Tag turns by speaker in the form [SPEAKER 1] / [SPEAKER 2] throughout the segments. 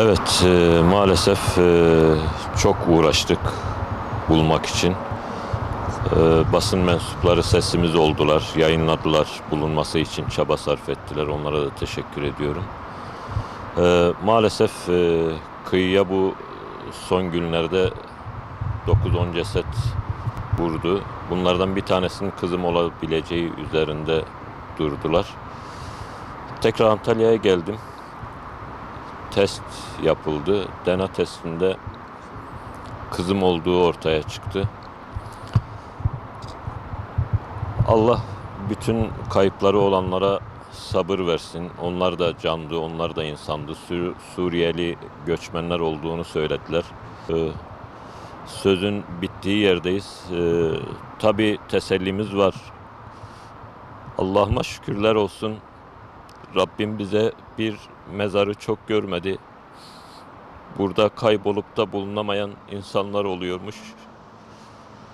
[SPEAKER 1] Evet, e, maalesef e, çok uğraştık bulmak için. E, basın mensupları sesimiz oldular, yayınladılar, bulunması için çaba sarf ettiler. Onlara da teşekkür ediyorum. E, maalesef e, kıyıya bu son günlerde 9-10 ceset vurdu. Bunlardan bir tanesinin kızım olabileceği üzerinde durdular. Tekrar Antalya'ya geldim test yapıldı. DNA testinde kızım olduğu ortaya çıktı. Allah bütün kayıpları olanlara sabır versin. Onlar da candı, onlar da insandı. Sur- Suriyeli göçmenler olduğunu söylediler. Ee, sözün bittiği yerdeyiz. Ee, Tabi tesellimiz var. Allah'ıma şükürler olsun. Rabbim bize bir mezarı çok görmedi. Burada kaybolup da bulunamayan insanlar oluyormuş.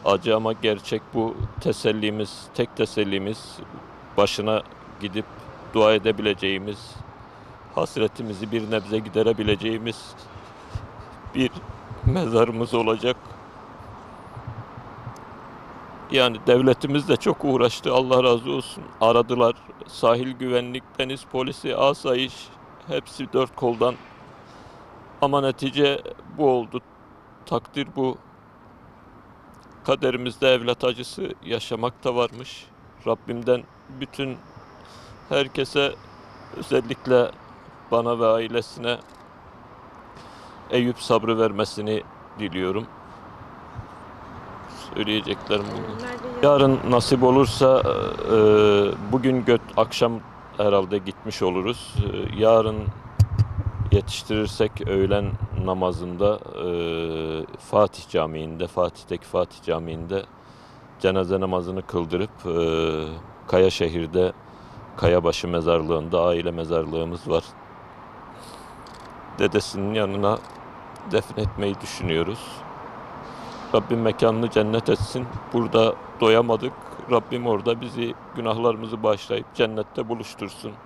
[SPEAKER 1] Acı ama gerçek bu tesellimiz, tek tesellimiz başına gidip dua edebileceğimiz, hasretimizi bir nebze giderebileceğimiz bir mezarımız olacak. Yani devletimiz de çok uğraştı. Allah razı olsun. Aradılar. Sahil güvenlik, deniz polisi, asayiş hepsi dört koldan. Ama netice bu oldu. Takdir bu. Kaderimizde evlat acısı yaşamak da varmış. Rabbimden bütün herkese özellikle bana ve ailesine Eyüp sabrı vermesini diliyorum. Söyleyeceklerim bu. Yarın nasip olursa e, bugün göt akşam herhalde gitmiş oluruz. E, yarın yetiştirirsek öğlen namazında e, Fatih Camii'nde, Fatih'teki Fatih Camii'nde cenaze namazını kıldırıp e, Kayaşehir'de Kayabaşı mezarlığında aile mezarlığımız var. Dedesinin yanına defnetmeyi düşünüyoruz. Rabbim mekanını cennet etsin. Burada doyamadık. Rabbim orada bizi günahlarımızı bağışlayıp cennette buluştursun.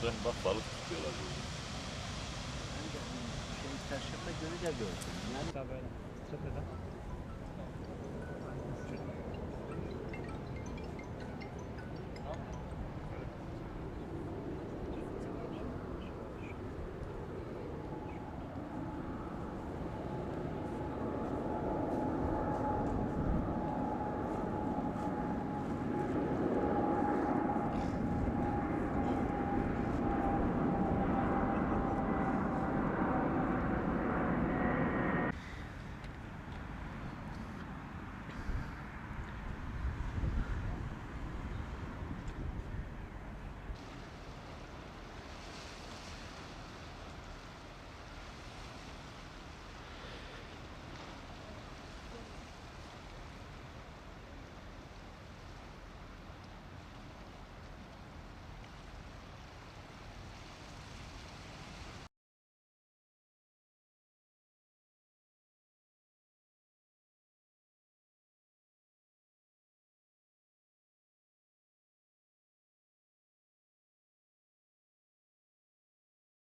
[SPEAKER 1] İbrahim bak balık tutuyorlar burada.
[SPEAKER 2] Ben de şey Perşembe günü de gördüm. Yani
[SPEAKER 3] Tabii öyle. Çeteden.